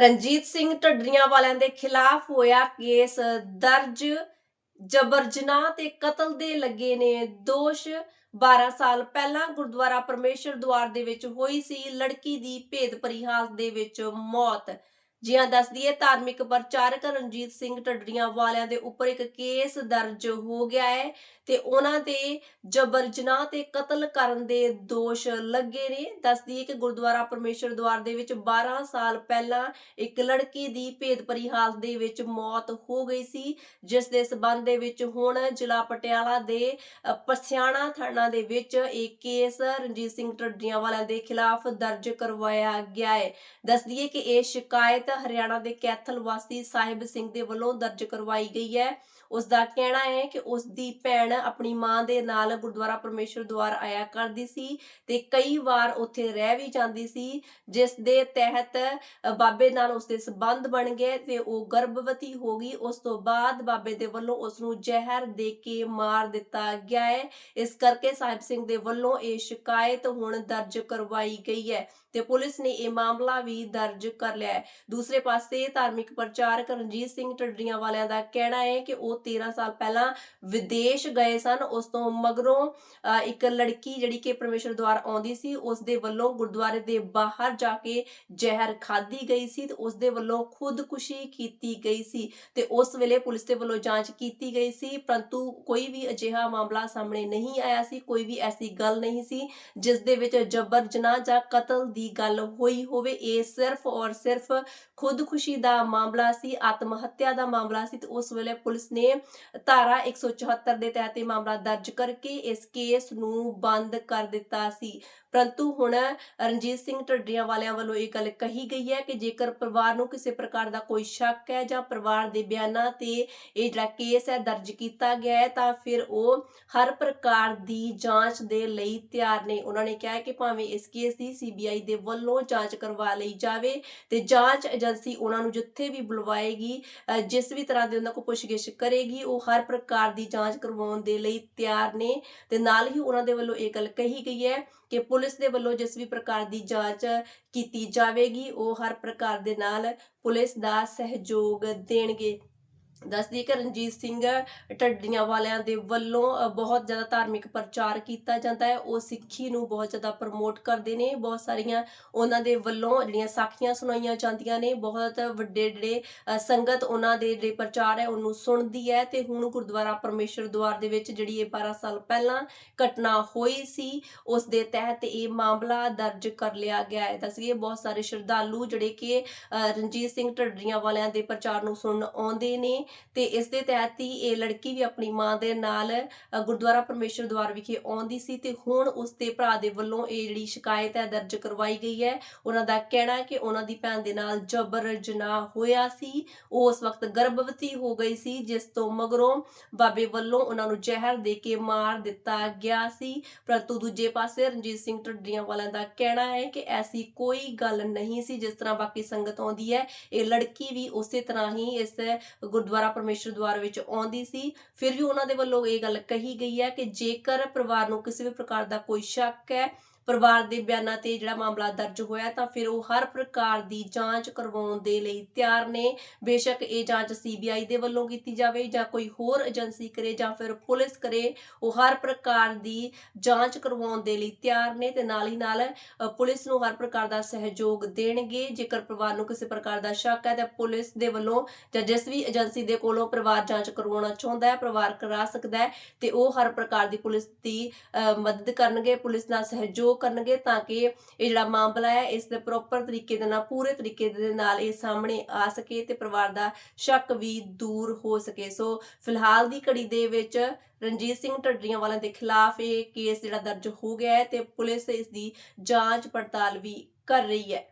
ਰਣਜੀਤ ਸਿੰਘ ਢੱਡਰੀਆਂ ਵਾਲਿਆਂ ਦੇ ਖਿਲਾਫ ਹੋਇਆ ਕੇਸ ਦਰਜ ਜਬਰ ਜਨਾਹ ਤੇ ਕਤਲ ਦੇ ਲੱਗੇ ਨੇ ਦੋਸ਼। 12 ਸਾਲ ਪਹਿਲਾਂ ਗੁਰਦੁਆਰਾ ਪਰਮੇਸ਼ਰ ਦੁਆਰ ਦੇ ਵਿੱਚ ਹੋਈ ਸੀ, ਲੜਕੀ ਦੀ ਭੇਦ ਭਰੀ ਹਾਲਤ ਦੇ ਵਿੱਚ ਮੌਤ। ਜਿਹਾਂ ਦੱਸਦੀ ਹੈ, ਧਾਰਮਿਕ ਪ੍ਰਚਾਰਕ ਰਣਜੀਤ ਸਿੰਘ ਟੱਡਰੀਆਂ ਵਾਲਿਆਂ ਦੇ ਉੱਪਰ ਇੱਕ ਕੇਸ ਦਰਜ ਹੋ ਗਿਆ ਹੈ ਤੇ ਉਹਨਾਂ ਤੇ ਜਬਰ ਜਨਾਹ ਤੇ ਕਤਲ ਕਰਨ ਦੇ ਦੋਸ਼ ਲੱਗੇ ਨੇ। ਦੱਸਦੀ ਹੈ ਕਿ ਗੁਰਦੁਆਰਾ ਪਰਮੇਸ਼ਰ ਦੁਆਰ ਦੇ ਵਿੱਚ 12 ਸਾਲ ਪਹਿਲਾਂ ਇੱਕ ਲੜਕੀ ਦੀ ਭੇਦ ਭਰੀ ਹਾਲਤ ਦੇ ਵਿੱਚ ਮੌਤ ਹੋ ਗਈ ਸੀ, ਜਿਸ ਦੇ ਸਬੰਧ ਦੇ ਵਿੱਚ ਹੁਣ ਜ਼ਿਲ੍ਹਾ ਪਟਿਆਲਾ ਦੇ ਪਸਿਆਣਾ ਥਾਣਾ ਦੇ ਵਿੱਚ ਇਹ ਕੇਸ ਰਣਜੀਤ ਸਿੰਘ ਟੱਡਰੀਆਂ ਵਾਲਿਆਂ ਦੇ ਖਿਲਾਫ ਦਰਜ ਕਰਵਾਇਆ ਗਿਆ ਹੈ। ਦੱਸਦੀ ਹੈ ਕਿ ਇਹ ਸ਼ਿਕਾਇਤ ਹਰਿਆਣਾ ਦੇ ਕੈਥਲ ਵਾਸੀ ਸਾਹਿਬ ਸਿੰਘ ਦੇ ਵੱਲੋਂ ਦਰਜ ਕਰਵਾਈ ਗਈ ਹੈ। ਉਸ ਦਾ ਕਹਿਣਾ ਹੈ ਕਿ ਉਸ ਦੀ ਭੈਣ ਆਪਣੀ ਮਾਂ ਦੇ ਨਾਲ ਗੁਰਦੁਆਰਾ ਪਰਮੇਸ਼ਰ ਦੁਆਰ ਆਇਆ ਕਰਦੀ ਸੀ ਤੇ ਕਈ ਵਾਰ ਉੱਥੇ ਰਹਿ ਵੀ ਜਾਂਦੀ ਸੀ, ਜਿਸ ਦੇ ਤਹਿਤ ਬਾਬੇ ਨਾਲ ਉਸਦੇ ਸਬੰਧ ਬਣ ਗਏ ਤੇ ਉਹ ਗਰਭਵਤੀ ਹੋ ਗਈ। ਉਸ ਤੋਂ ਬਾਅਦ ਬਾਬੇ ਦੇ ਵੱਲੋਂ ਉਸ ਨੂੰ ਜ਼ਹਿਰ ਦੇ ਕੇ ਮਾਰ ਦਿੱਤਾ ਗਿਆ ਹੈ। ਇਸ ਕਰਕੇ ਸਾਹਿਬ ਸਿੰਘ ਦੇ ਵੱਲੋਂ ਇਹ ਸ਼ਿਕਾਇਤ ਹੁਣ ਦਰਜ ਕਰਵਾਈ ਗਈ ਹੈ ਤੇ ਪੁਲਿਸ ਨੇ ਇਹ ਮਾਮਲਾ ਵੀ ਦਰਜ ਕਰ ਲਿਆ ਹੈ। ਦੂਸਰੇ ਪਾਸੇ ਧਾਰਮਿਕ ਪ੍ਰਚਾਰਕ ਰਣਜੀਤ ਸਿੰਘ ਟੱਡਰੀਆਂ ਵਾਲਿਆਂ ਦਾ ਕਹਿਣਾ ਹੈ ਕਿ ਉਹ 13 ਸਾਲ ਪਹਿਲਾਂ ਵਿਦੇਸ਼ ਗਏ ਸਨ। ਉਸ ਤੋਂ ਮਗਰੋਂ ਇੱਕ ਲੜਕੀ ਜਿਹੜੀ ਕਿ ਪਰਮੇਸ਼ਰ ਦੁਆਰ ਆਉਂਦੀ ਸੀ, ਉਸ ਦੇ ਵੱਲੋਂ ਗੁਰਦੁਆਰੇ ਦੇ ਬਾਹਰ ਜਾ ਕੇ ਜ਼ਹਿਰ ਖਾਧੀ ਗਈ ਸੀ ਤੇ ਉਸ ਦੇ ਵੱਲੋਂ ਖੁਦਕੁਸ਼ੀ ਕੀਤੀ ਗਈ ਸੀ ਤੇ ਉਸ ਵੇਲੇ ਪੁਲਿਸ ਦੇ ਵੱਲੋਂ ਜਾਂਚ ਕੀਤੀ ਗਈ ਸੀ। ਪਰੰਤੂ ਕੋਈ ਵੀ ਅਜਿਹਾ ਮਾਮਲਾ ਸਾਹਮਣੇ ਨਹੀਂ ਆਇਆ ਸੀ, ਕੋਈ ਵੀ ਐਸੀ ਗੱਲ ਨਹੀਂ ਸੀ ਜਿਸ ਦੇ ਵਿੱਚ ਜਬਰ ਜਨਾਹ ਜਾਂ ਕਤਲ ਦੀ ਗੱਲ ਹੋਈ ਹੋਵੇ। ਇਹ ਸਿਰਫ ਔਰ ਸਿਰਫ ਖੁਦਕੁਸ਼ੀ ਦਾ ਮਾਮਲਾ ਸੀ ਆਤਮ ਹੱਤਿਆ ਦਾ ਮਾਮਲਾ ਸੀ ਤੇ ਉਸ ਵੇਲੇ ਪੁਲਿਸ ਨੇ ਧਾਰਾ 174 ਦੇ ਤਹਿਤ ਇਹ ਮਾਮਲਾ ਦਰਜ ਕਰਕੇ ਇਸ ਕੇਸ ਨੂੰ ਬੰਦ ਕਰ ਦਿੱਤਾ ਸੀ। ਪਰੰਤੂ ਹੁਣ ਰਣਜੀਤ ਸਿੰਘ ਢੱਡਰੀਆਂ ਵਾਲਿਆਂ ਵੱਲੋਂ ਇਹ ਗੱਲ ਕਹੀ ਗਈ ਹੈ ਕਿ ਜੇਕਰ ਪਰਿਵਾਰ ਨੂੰ ਕਿਸੇ ਪ੍ਰਕਾਰ ਦਾ ਕੋਈ ਸ਼ੱਕ ਹੈ ਜਾਂ ਪਰਿਵਾਰ ਦੇ ਬਿਆਨਾਂ ਤੇ ਇਹ ਜਿਹੜਾ ਕੇਸ ਹੈ ਦਰਜ ਕੀਤਾ ਗਿਆ ਹੈ, ਤਾਂ ਫਿਰ ਉਹ ਹਰ ਪ੍ਰਕਾਰ ਦੀ ਜਾਂਚ ਦੇ ਲਈ ਤਿਆਰ ਨੇ। ਉਹਨਾਂ ਨੇ ਕਿਹਾ ਕਿ ਭਾਵੇਂ ਇਸ ਕੇਸ ਦੀ ਸੀਬੀਆਈ ਦੇ ਵੱਲੋਂ ਜਾਂਚ ਕਰਵਾ ਲਈ ਜਾਵੇ ਤੇ ਜਾਂਚ ਏਜੰਸੀ ਉਹਨਾਂ ਨੂੰ ਜਿੱਥੇ ਵੀ ਬੁਲਵਾਏਗੀ ਜਿਸ ਵੀ ਤਰ੍ਹਾਂ ਦੀ ਉਹਨਾਂ ਕੋਲ ਪੁੱਛਗਿੱਛ ਕਰੇਗੀ, ਉਹ ਹਰ ਪ੍ਰਕਾਰ ਦੀ ਜਾਂਚ ਕਰਵਾਉਣ ਦੇ ਲਈ ਤਿਆਰ ਨੇ। ਤੇ ਨਾਲ ਹੀ ਉਹਨਾਂ ਦੇ ਵੱਲੋਂ ਇਹ ਗੱਲ ਕਹੀ ਗਈ ਹੈ ਕਿ ਪੁਲਿਸ ਦੇ ਵੱਲੋਂ ਜਿਸ ਵੀ ਪ੍ਰਕਾਰ ਦੀ ਜਾਂਚ ਕੀਤੀ ਜਾਵੇਗੀ, ਉਹ ਹਰ ਪ੍ਰਕਾਰ ਦੇ ਨਾਲ ਪੁਲਿਸ ਦਾ ਸਹਿਯੋਗ ਦੇਣਗੇ। ਦੱਸਦੀ ਕਿ ਰਣਜੀਤ ਸਿੰਘ ਢੱਡੀਆਂ ਵਾਲਿਆਂ ਦੇ ਵੱਲੋਂ ਬਹੁਤ ਜ਼ਿਆਦਾ ਧਾਰਮਿਕ ਪ੍ਰਚਾਰ ਕੀਤਾ ਜਾਂਦਾ ਹੈ। ਉਹ ਸਿੱਖੀ ਨੂੰ ਬਹੁਤ ਜ਼ਿਆਦਾ ਪ੍ਰਮੋਟ ਕਰਦੇ ਨੇ। ਬਹੁਤ ਸਾਰੀਆਂ ਉਹਨਾਂ ਦੇ ਵੱਲੋਂ ਜਿਹੜੀਆਂ ਸਾਖੀਆਂ ਸੁਣਾਈਆਂ ਜਾਂਦੀਆਂ ਨੇ। ਬਹੁਤ ਵੱਡੇ ਜਿਹੜੇ ਸੰਗਤ ਉਹਨਾਂ ਦੇ ਜਿਹੜੇ ਪ੍ਰਚਾਰ ਹੈ, ਉਹਨੂੰ ਸੁਣਦੀ ਹੈ ਤੇ ਹੁਣ ਗੁਰਦੁਆਰਾ ਪਰਮੇਸ਼ਰ ਦੁਆਰ ਦੇ ਵਿੱਚ ਜਿਹੜੀ ਇਹ 12 ਸਾਲ ਪਹਿਲਾਂ ਘਟਨਾ ਹੋਈ ਸੀ, ਉਸ ਦੇ ਤਹਿਤ ਇਹ ਮਾਮਲਾ ਦਰਜ ਕਰ ਲਿਆ ਗਿਆ ਹੈ। ਦੱਸੀਏ ਬਹੁਤ ਸਾਰੇ ਸ਼ਰਧਾਲੂ ਜਿਹੜੇ ਕਿ ਰਣਜੀਤ ਸਿੰਘ ਢੱਡਰੀਆਂ ਵਾਲਿਆਂ ਦੇ ਪ੍ਰਚਾਰ ਨੂੰ ਸੁਣਨ ਆਉਂਦੇ ਨੇ। ਤੇ ਇਸ ਦੇ ਤਹਿਤ ਹੀ ਇਹ ਲੜਕੀ ਵੀ ਆਪਣੀ ਮਾਂ ਦੇ ਨਾਲ ਗੁਰਦੁਆਰਾ ਪਰਮੇਸ਼ਰ ਦੁਆਰ ਵਿਖੇ ਆਉਂਦੀ ਸੀ ਤੇ ਹੁਣ ਉਸ ਦੇ ਭਰਾ ਦੇ ਵੱਲੋਂ ਇਹ ਜਿਹੜੀ ਸ਼ਿਕਾਇਤ ਹੈ ਦਰਜ ਕਰਵਾਈ ਗਈ ਹੈ। ਉਹਨਾਂ ਦਾ ਕਹਿਣਾ ਹੈ ਕਿ ਉਹਨਾਂ ਦੀ ਭੈਣ ਦੇ ਨਾਲ ਜਬਰ ਜਨਾਹ ਹੋਇਆ ਸੀ। ਉਹ ਉਸ ਵਕਤ ਗਰਭਵਤੀ ਹੋ ਗਈ ਸੀ, ਜਿਸ ਤੋਂ ਮਗਰੋਂ ਬਾਬੇ ਵੱਲੋਂ ਉਹਨਾਂ ਨੂੰ ਜ਼ਹਿਰ ਦੇ ਕੇ ਮਾਰ ਦਿੱਤਾ ਗਿਆ ਸੀ। ਪਰੰਤੂ ਦੂਜੇ ਪਾਸੇ ਰਣਜੀਤ ਸਿੰਘ ਢੱਡੀਆਂ ਵਾਲਿਆਂ ਦਾ ਕਹਿਣਾ ਹੈ ਕਿ ਐਸੀ ਕੋਈ ਗੱਲ ਨਹੀਂ ਸੀ ਜਿਸ ਤਰ੍ਹਾਂ ਬਾਕੀ ਸੰਗਤ ਆਉਂਦੀ ਹੈ। ਇਹ ਲੜਕੀ ਵੀ ਉਸੇ ਤਰ੍ਹਾਂ ਹੀ ਇਸ ਗੁਰਦੁਆਰਾ ਪਰਮੇਸ਼ਰ ਦੁਆਰ ਵਿੱਚ ਆਉਂਦੀ ਸੀ, ਫਿਰ ਵੀ ਉਹਨਾਂ ਦੇ ਵੱਲੋਂ ਇਹ ਗੱਲ ਕਹੀ ਗਈ ਹੈ ਕਿ ਜੇਕਰ ਪਰਿਵਾਰ ਨੂੰ ਕਿਸੇ ਵੀ ਪ੍ਰਕਾਰ ਦਾ ਕੋਈ ਸ਼ੱਕ ਹੈ ਪਰਿਵਾਰ ਦੇ ਬਿਆਨਾਂ ਤੇ ਜਿਹੜਾ ਮਾਮਲਾ ਦਰਜ ਹੋਇਆ ਤਾਂ ਫਿਰ ਉਹ ਹਰ ਪ੍ਰਕਾਰ ਦੀ ਜਾਂਚ ਕਰਵਾਉਣ ਦੇ ਲਈ ਤਿਆਰ ਨੇ। ਬੇਸ਼ੱਕ ਇਹ ਜਾਂਚ ਸੀਬੀਆਈ ਦੇ ਵੱਲੋਂ ਕੀਤੀ ਜਾਵੇ ਜਾਂ ਕੋਈ ਹੋਰ ਏਜੰਸੀ ਕਰੇ ਜਾਂ ਫਿਰ ਪੁਲਿਸ ਕਰੇ, ਉਹ ਹਰ ਪ੍ਰਕਾਰ ਦੀ ਜਾਂਚ ਕਰਵਾਉਣ ਦੇ ਲਈ ਤਿਆਰ ਨੇ ਤੇ ਨਾਲ ਹੀ ਨਾਲ ਪੁਲਿਸ ਨੂੰ ਹਰ ਪ੍ਰਕਾਰ ਦਾ ਸਹਿਯੋਗ ਦੇਣਗੇ। ਜੇਕਰ ਪਰਿਵਾਰ ਨੂੰ ਕਿਸੇ ਪ੍ਰਕਾਰ ਦਾ ਸ਼ੱਕ ਹੈ ਤਾਂ ਪੁਲਿਸ ਦੇ ਵੱਲੋਂ ਜਾਂ ਜਿਸ ਵੀ ਏਜੰਸੀ ਦੇ ਕੋਲੋਂ ਪਰਿਵਾਰ ਜਾਂਚ ਕਰਵਾਉਣਾ ਚਾਹੁੰਦਾ ਹੈ, ਪਰਿਵਾਰ ਕਰਾ ਸਕਦਾ ਹੈ ਤੇ ਉਹ ਹਰ ਪ੍ਰਕਾਰ ਦੀ ਪੁਲਿਸ ਦੀ ਮਦਦ ਕਰਨਗੇ। ਪੁਲਿਸ ਨਾਲ ਸਹਿਯੋਗ ਕਰਨਗੇ ਤਾਂ ਕਿ ਇਹ ਜਿਹੜਾ ਮਾਮਲਾ ਹੈ, ਇਸ ਦੇ ਪ੍ਰੋਪਰ ਤਰੀਕੇ ਦੇ ਨਾਲ, ਪੂਰੇ ਤਰੀਕੇ ਦੇ ਨਾਲ ਇਹ ਸਾਹਮਣੇ ਆ ਸਕੇ ਤੇ ਪਰਿਵਾਰ ਦਾ ਸ਼ੱਕ ਵੀ ਦੂਰ ਹੋ ਸਕੇ। ਸੋ ਫਿਲਹਾਲ ਦੀ ਘੜੀ ਦੇ ਵਿੱਚ ਰਣਜੀਤ ਸਿੰਘ ਢੱਡਰੀਆਂ ਵਾਲਿਆਂ ਦੇ ਖਿਲਾਫ ਇਹ ਕੇਸ ਜਿਹੜਾ ਦਰਜ ਹੋ ਗਿਆ ਹੈ ਤੇ ਪੁਲਿਸ ਇਸ ਦੀ ਜਾਂਚ ਪੜਤਾਲ ਵੀ ਕਰ ਰਹੀ ਹੈ।